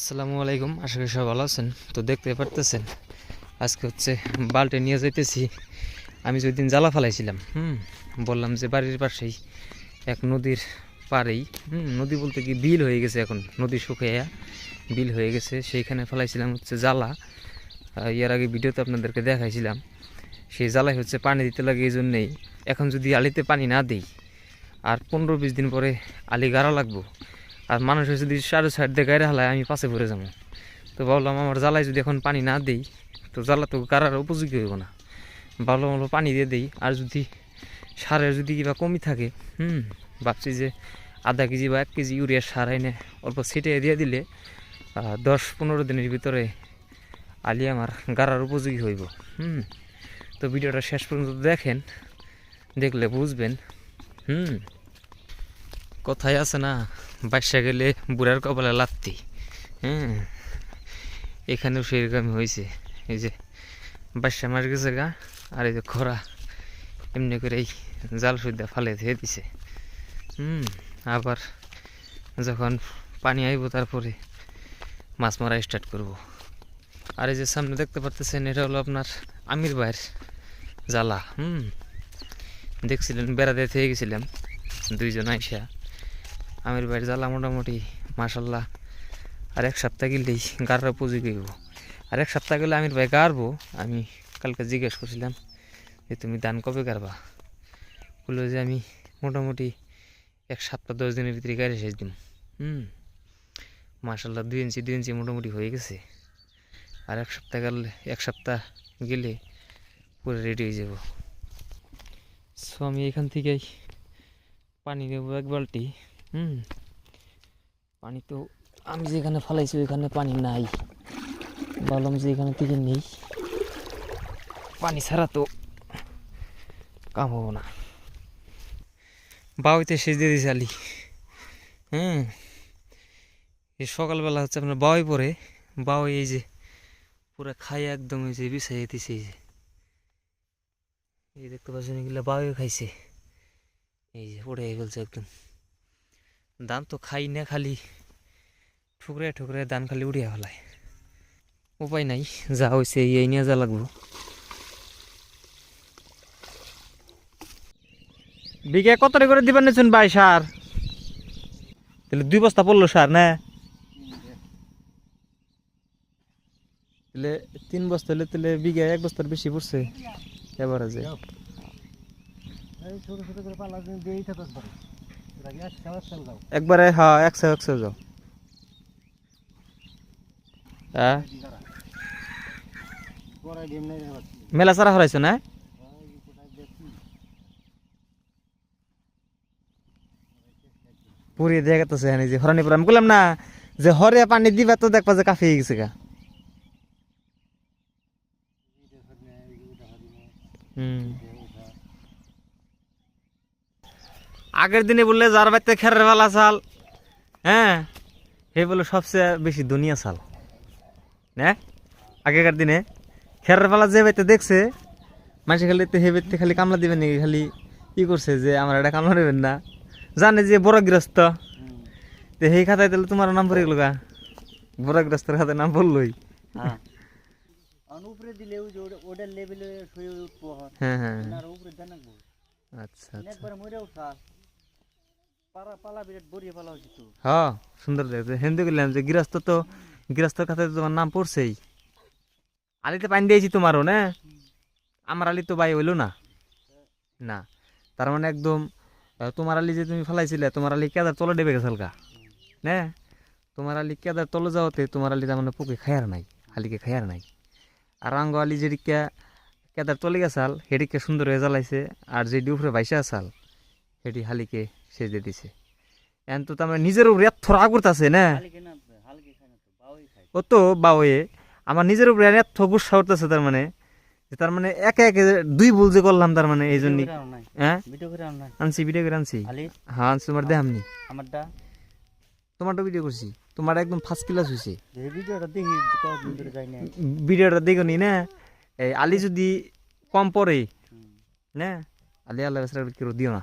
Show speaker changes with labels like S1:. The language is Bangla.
S1: আসসালামু আলাইকুম, আশা করি সব ভালো আছেন। তো দেখতে পারতেছেন, আজকে হচ্ছে বাল্টে নিয়ে যাইতেছি। আমি যেদিন জ্বালা ফেলাইছিলাম, হুম, বললাম যে বাড়ির পাশেই এক নদীর পাড়েই, হুম, নদী বলতে কি বিল হয়ে গেছে এখন, নদী শুকিয়ে বিল হয়ে গেছে। সেইখানে ফেলাইছিলাম হচ্ছে জ্বালা। এর আগে ভিডিওতে আপনাদেরকে দেখাইছিলাম, সেই জ্বালাই হচ্ছে পানি দিতে লাগে এই জন্যেই এখন যদি আলিতে পানি না দিই, আর পনেরো বিশ দিন পরে আলি গাড়া লাগবো। আর মানুষের যদি সাড়ে সাইড দিয়ে গাড়ি হালায়, আমি পাশে পড়ে যাব। তো ভাবলাম আমার জ্বালায় যদি এখন পানি না দিই, তো জ্বালা তো গাড়ার উপযোগী হইব না। ভাবলাম হলো পানি দিয়ে দিই, আর যদি সারের যদি কিবা কমি থাকে, হুম, ভাবছি যে আধা কেজি বা এক কেজি ইউরিয়া সার এনে অল্প ছিটিয়ে দিয়ে দিলে দশ পনেরো দিনের ভিতরে আলি আমার গাড়ার উপযোগী হইব, হুম। তো ভিডিওটা শেষ পর্যন্ত দেখেন, দেখলে বুঝবেন, হুম। কথাই আছে না, বাসা গেলে বুড়ার কপালে লাত্তি। হ্যাঁ এখানেও সেরকমই হয়েছে। এই যে বাসা মাস গেছে গা, আর এই যে খরা এমনি করেই জাল সুদ্ধা ফালে ধুয়ে দিছে। হুম, আবার যখন পানি আইব তারপরে মাছ মারা স্টার্ট করব। আর এই যে সামনে দেখতে পারতেছেন, এটা হলো আপনার আমির ভাইয়ের জ্বালা। হুম, দেখছিলেন বেড়াতে থেকে গেছিলাম। দুইজন আইসা আমির ভাইয়ের জ্বালা মোটামুটি মাসাল্লাহ আর এক সপ্তাহ গেলেই গাড়ার উপযোগী হইব আর এক সপ্তাহ গেলে আমির ভাই গাড়বো আমি কালকে জিজ্ঞেস করছিলাম যে, তুমি দান কবে গাড়বা বলল যে, আমি মোটামুটি এক সপ্তাহ দশ দিনের ভিতরে গাড়ি শেষ দিন হুম মাসাল্লাহ দুই ইঞ্চি দুই ইঞ্চি মোটামুটি হয়ে গেছে। আর এক সপ্তাহ গেলে, এক সপ্তাহ গেলে পুরো রেডি হয়ে যাব। সো আমি এখান থেকেই পানি নেব এক বালতি। হুম। পানি তো আমি যেখানে ফেলাইছি ওইখানে পানি নাই। বললাম যে এখানে থেকে নেই। পানি ছাড়া তো কাম হব না। বাউতে সেচ দিয়ে দিয়েছে আলি। হ্যাঁ এই সকালবেলা হচ্ছে আপনার বাউই পরে। বাউ এই যে পুরো খাই একদম এই যে বিছাই দিছে এই যে। এই দেখতে পাচ্ছেন এগুলো বাউই খাইছে। এই যে পড়ে গেছে একদম। ধান তো খাই না খালি। ঠুকরে ঠুকরে ধান খালি উড়িয়া ফেলায়। উপায় নাই যা হয়েছে এই নিয়ে যা লাগবো। বিঘে কত করে দিবেন নিচ্ছেন ভাই সার? তাহলে দুই বস্তা পড়ল সার না? তাহলে তিন বস্তা হলে তাহলে বিঘে এক বস্তার বেশি পড়ছে এবারে যে
S2: ছোট ছোট করে পালা দিয়ে একবারে ওটা কি একশো একশো দাও
S1: একবারে হ্যাঁ একশো একশো যাও। হ্যাঁ?
S2: পরে গেম নেই আমার
S1: মেলা সারা হরাইছো না? পুরি দেখা তো সে যে হরানি পুরা। আমি বললাম না, যে হরে পানি দিবা তো দেখবা যে কাফি হয়ে গেছে গা। হুম। আগের দিনে বললে যার বাড়িতে খেরের বেলা চাল। হ্যাঁ? হে বলে সবচেয়ে বেশি দুনিয়া চাল। না আগেকার দিনে খেরের বেলা যে বাড়িতে দেখছে মাসে খালি তো হে বাড়িতে খালি কামলা দিবেন নাকি খালি ই করছে যে আমার এটা কামলা নেবেন না। জানে যে বড় গৃহস্থ। তো সেই খাতায় তাহলে তোমার নাম পড়ে গেল গা। বড় গৃহস্থের খাতায় নাম পড়লই।
S2: হ্যাঁ। উপরে দিলে ওই যে ওটা- ওটার লেভেলে শুয়ে উঠবো। হ্যাঁ
S1: হ্যাঁ
S2: উপরে দেন
S1: আচ্ছা আচ্ছা।
S2: একবার উঠা পালা পালা বিরাট বড়িয়ে পালা হচ্ছে তো
S1: হ্যাঁ সুন্দর দেখতে। হেন্দে গেলাম যে গৃহস্থ তো, গৃহস্থর তো তোমার নাম পড়ছেই। আলিতে পানি দিয়েছি তোমারও, না? আমার আলি তো বাই হইল না। না, তার মানে একদম তোমার আলি যে তুমি ফেলাইছিলে, তোমার আলি কেদার তলে ডেবে গেছে হালকা। না? তোমার আলি কেদার তলে যাওয়াতে তোমার আলি তার মানে পুকে খায়ার নাই, আলিকে খায়ার নাই। আর আঙ্গ আলি যেদিকে কেদার তলে গেছাল সেদিকে সুন্দর হয়ে জ্বালাইছে, আর যেটি উপরে বাইসে আসাল সেটি হালিকে সেজে দিছে। এখন তো তার মানে নিজের উপরে এত রাগ করতেছে না? ও তো বাওয়ে। আমার নিজের উপরে এত গুসা উঠতেছে তার মানে। তার মানে একে একে দুই ভুল যে করলাম তার মানে এই
S2: নাই।
S1: হ্যাঁ? আনছি ভিডিও করে আনছি। হ্যাঁ আনছি তোমার দেখামনি
S2: আমারটা?
S1: তোমারটা ভিডিও করছি। তোমার একদম ফার্স্ট ক্লাস হয়েছে
S2: ভিডিওটা দেখি না
S1: নি? এই আলি যদি কম
S2: হুম।
S1: না? আলি আল্লাহ কেউ দিও না।